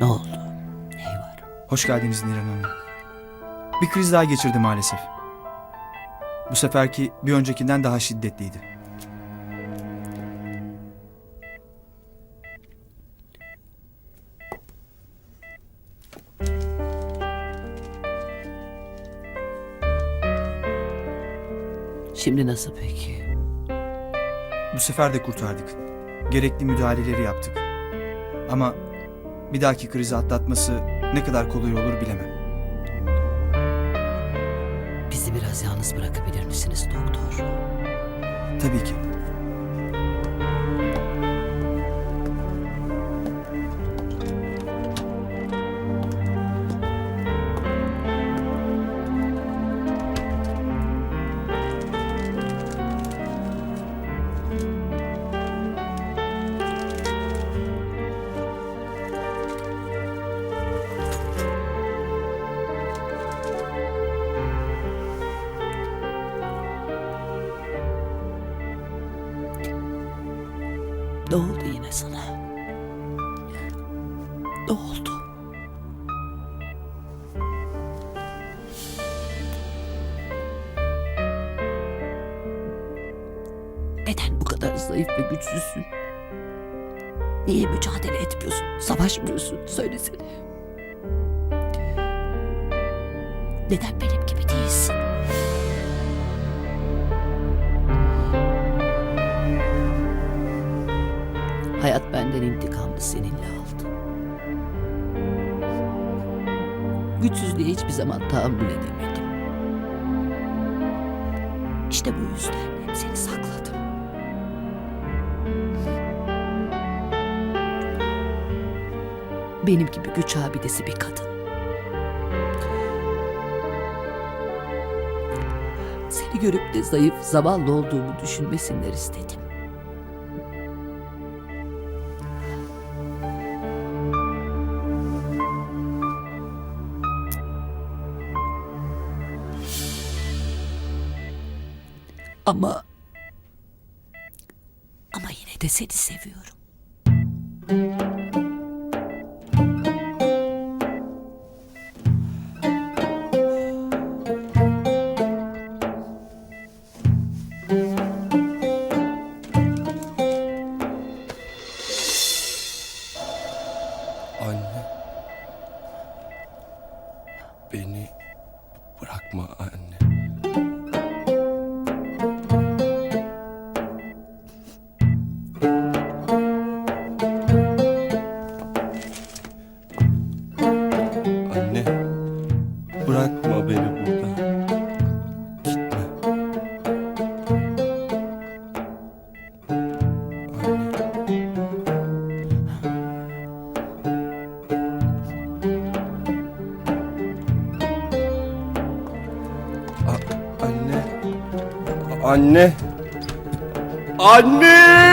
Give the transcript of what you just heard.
Ne oldu? Ne var? Hoş geldiniz Niran Hanım. Bir kriz daha geçirdi maalesef. Bu seferki bir öncekinden daha şiddetliydi. Şimdi nasıl peki? Bu sefer de kurtardık. Gerekli müdahaleleri yaptık. Ama bir dahaki krizi atlatması ne kadar kolay olur bilemem. Bizi biraz yalnız bırakabilir misiniz doktor? Tabii ki. Ne oldu yine sana? Ne oldu? Neden bu kadar zayıf ve güçsüzsün? Niye mücadele etmiyorsun? Savaşmıyorsun? Söylesene. Neden benim gibi benden intikamını seninle aldı. Güçsüzlüğe hiçbir zaman tahammül edemedim. İşte bu yüzden seni sakladım. Benim gibi güç abidesi bir kadın. Seni görüp de zayıf, zavallı olduğumu düşünmesinler istedim. Ama... Ama yine de seni seviyorum. Bırakma beni burada. Gitme. Anne. A- anne. Anne.